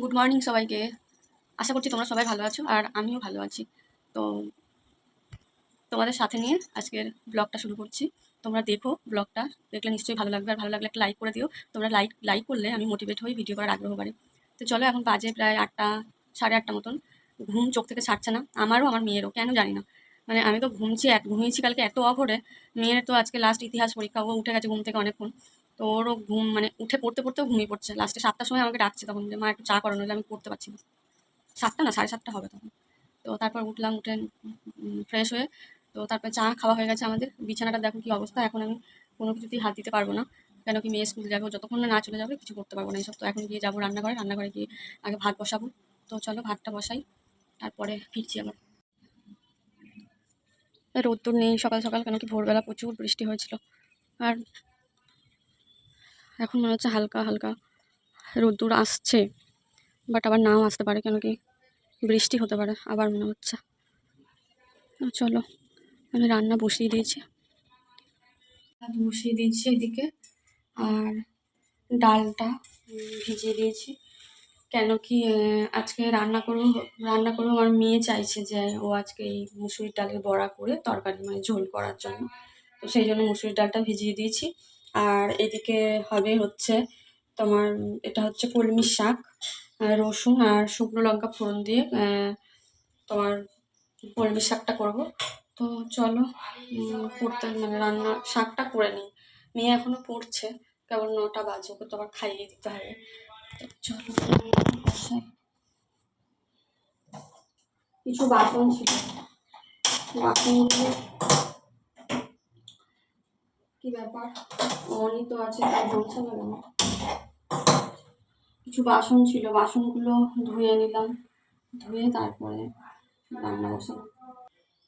Good morning সবাইকে। আশা করছি তোমরা সবাই ভালো আছো আর আমিও ভালো আছি। তো তোমাদের সাথে নিয়ে আজকের ব্লগটা শুরু করছি। তোমরা দেখো ব্লগটা দেখলে নিশ্চয়ই ভালো লাগবে। আর ভালো লাগলে একটা লাইক করে দিও। তোমরা লাইক লাইক করলে আমি মোটিভেট হই ভিডিও করার আগ্রহ বাড়ে। তো চলো এখন বাজে প্রায় আটটা, সাড়ে আটটা মতন। ঘুম চোখ থেকে ছাড়ছে না। আমারও, আমার মেয়েরও, কেন জানি না। মানে আমি তো ঘুমছি এক ঘুমিয়েছি কালকে এত অভরে মেয়ের তো আজকে লাস্ট ইতিহাস পরীক্ষা, ও উঠে গেছে ঘুম থেকে অনেকক্ষণ। তো ওরও ঘুম মানে উঠে পড়তে পড়তেও ঘুমিয়ে পড়ছে। লাস্টে সাতটার সময় আমাকে ডাকছে তখন যে, মা, একটু চা করানো আমি করতে পারছি না। সাতটা না, সাড়ে সাতটা হবে তখন। তো তারপর উঠলাম, উঠে ফ্রেশ হয়ে, তো তারপর চা খাওয়া হয়ে গেছে আমাদের। বিছানাটা দেখো কী অবস্থা, এখন আমি কোনো কিছুতেই হাত দিতে পারব না। কেন কি মেয়ে স্কুল যাবে যতক্ষণ না না চলে যাবে, কিছু করতে পারব না এইসব। তো এখন গিয়ে যাব রান্নাঘরে রান্নাঘরে গিয়ে আগে ভাত বসাবো। তো চলো, ভাতটা বসাই, তারপরে ফিরছি আবার। রোদ্দুর নেই সকাল সকাল, কেন কি ভোরবেলা প্রচুর বৃষ্টি হয়েছিল। আর এখন মনে হচ্ছে হালকা হালকা রোদ্দুর আসছে বাট আবার নাও আসতে পারে কেন কি? বৃষ্টি হতে পারে, আবার মনে হচ্ছে। চলো, আমি রান্না বসিয়ে দিয়েছি। বসিয়ে দিয়েছি এদিকে, আর ডালটা ভিজিয়ে দিয়েছি। কেন কি আজকে রান্না করব রান্না করব আমার মেয়ে চাইছে যে ও আজকে এই মুসুরির ডালের বড়া করে তরকারি মানে ঝোল করার জন্য। তো সেই জন্য মুসুরির ডালটা ভিজিয়ে দিয়েছি। আর এদিকে হবে হচ্ছে তোমার, এটা হচ্ছে কলমি শাক রসুন আর শুকনো লঙ্কা ফোড়ন দিয়ে তোমার কলমি শাকটা করব। তো চলো করতে মানে রান্না, শাকটা করে নিই। মেয়ে এখনও পড়ছে, কেবল নটা বাজে, ওকে তো আবার খাইয়ে দিতে হবে। চলো, কিছু বাসন ছিল। বাসনগুলো কি ব্যাপার? অনই তো আছে, তাই বলছে না কেন? কিছু বাসন ছিল, বাসনগুলো ধুয়ে নিলাম। ধুয়ে তারপরে রান্না বসাবো।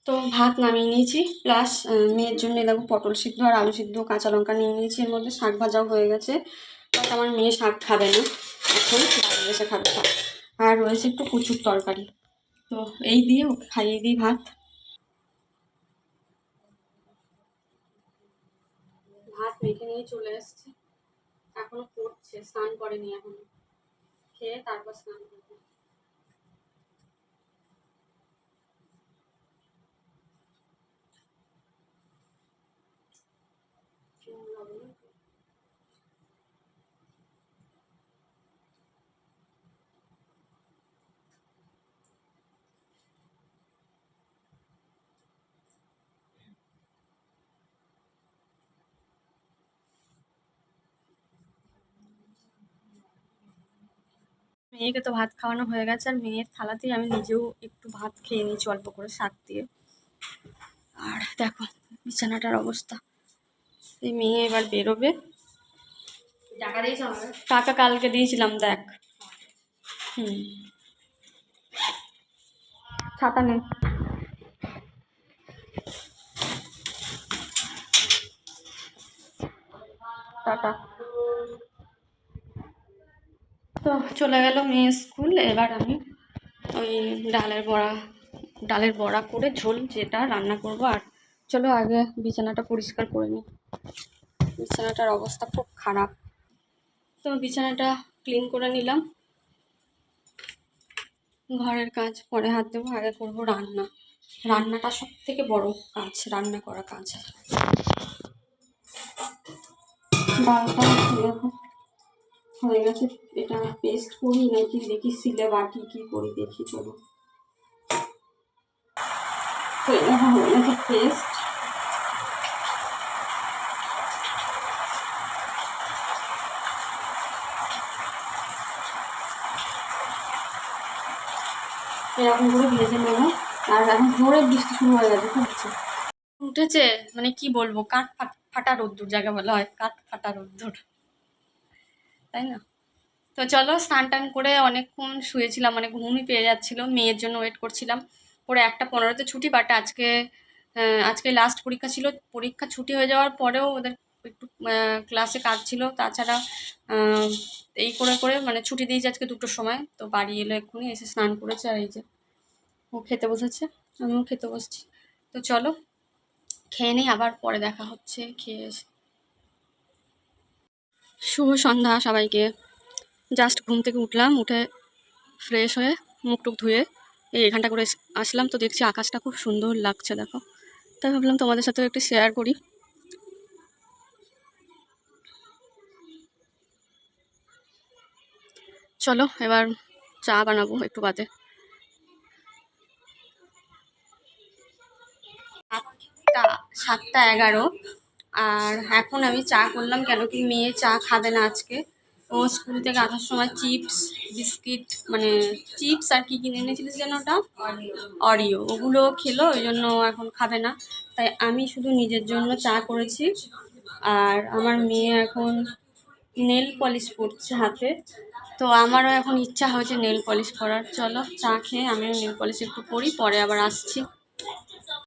তো ভাত নামিয়ে নিয়েছি, প্লাস মেয়ের জন্য দেখো পটল সিদ্ধ আর আলু সিদ্ধ, কাঁচা লঙ্কা নিয়ে নিয়েছি, এর মধ্যে শাক ভাজাও হয়ে গেছে। বাট আমার মেয়ে শাক খাবে না, এখন এসে খাবে। আর রয়েছে একটু প্রচুর তরকারি। তো এই দিয়ে খাইয়ে দিই ভাত। ভাত মেখে নিয়ে চলে এসছে। এখনও পড়ছে স্নান করেনি এখনও। খেয়ে তারপর স্নান করবে। মেয়েকে তো ভাত খাওয়ানো হয়ে গেছে আর মেয়ের থালাতেই আমি নিজেও একটু ভাত খেয়ে নিয়েছি অল্প করে শাক দিয়ে। আর দেখো বিছানাটার অবস্থা। এই মেয়ে এবার বেরোবে। টাকা কালকে দিয়েছিলাম দেখ। হুম। ছাতা নেই টাটা। তো চলে গেল মেয়ে স্কুল। এবার আমি ওই ডালের বড়া ডালের বড়া করে ঝোল যেটা রান্না করব। আর চলো আগে বিছানাটা পরিষ্কার করে নিই। বিছানাটার অবস্থা খুব খারাপ। তো বিছানাটা ক্লিন করে নিলাম। ঘরের কাজ পরে হাত দেবো, আগে করব রান্না। রান্নাটা সব থেকে বড় কাজ, রান্না করা কাজ। ডালটা দেখো হয়ে গেছে, এটা পেস্ট করি, নাকি দেখি সিলে বাটি কি করি, দেখি চলো। হয়ে গেছে পেস্ট এরকম ভেজে আর বৃষ্টি উঠেছে? মানে কি বলব, কাঠ ফাটা রোদ্দুর জায়গা বলা হয়, কাঠ ফাটা রোদ্দুর। তাই না? তো চলো স্নান টান করে অনেকক্ষণ শুয়েছিলাম মানে ঘুমই পেয়ে যাচ্ছিল, মেয়ের জন্য ওয়েট করছিলাম। পরে একটা পনেরোতে ছুটি বাট আজকে আজকে লাস্ট পরীক্ষা ছিল। পরীক্ষা ছুটি হয়ে যাওয়ার পরেও ওদের একটু ক্লাসে কাজ ছিল। তাছাড়া এই করে করে মানে ছুটি দিয়েছে আজকে দুটোর সময়। তো বাড়ি এলো এক্ষুনি, এসে স্নান করেছে আর এই যে, ও খেতে বসেছে, আমিও খেতে বসছি। তো চলো, খেয়ে নিই, আবার পরে দেখা হচ্ছে, খেয়ে এসে শুভ সন্ধ্যা সবাইকে। জাস্ট ঘুম থেকে উঠলাম, উঠে ফ্রেশ হয়ে মুখ টুক ধুয়ে এই এখানটা করে আসলাম। তো দেখছি আকাশটা খুব সুন্দর লাগছে, দেখো। তাই ভাবলাম তোমাদের সাথেও একটু শেয়ার করি। চলো, এবার চা বানাবো একটু বাদে। সাতটা সাতটা এগারো। আর এখন আমি চা করলাম কেন কি মেয়ে চা খাবে না আজকে। ও স্কুল থেকে আসার সময় চিপস, বিস্কিট মানে চিপস আর কি কিনে এনেছিলিস যেন ওটা? অরিও। ওগুলো খেলো, ওই জন্য এখন খাবে না। তাই আমি শুধু নিজের জন্য চা করেছি। আর আমার মেয়ে এখন নেল পলিশ পরছে হাতে। তো আমারও এখন ইচ্ছা হয়েছে নেল পলিশ করার চলো চা খেয়ে আমিও নেল পলিশ একটু করি পরে আবার আসছি।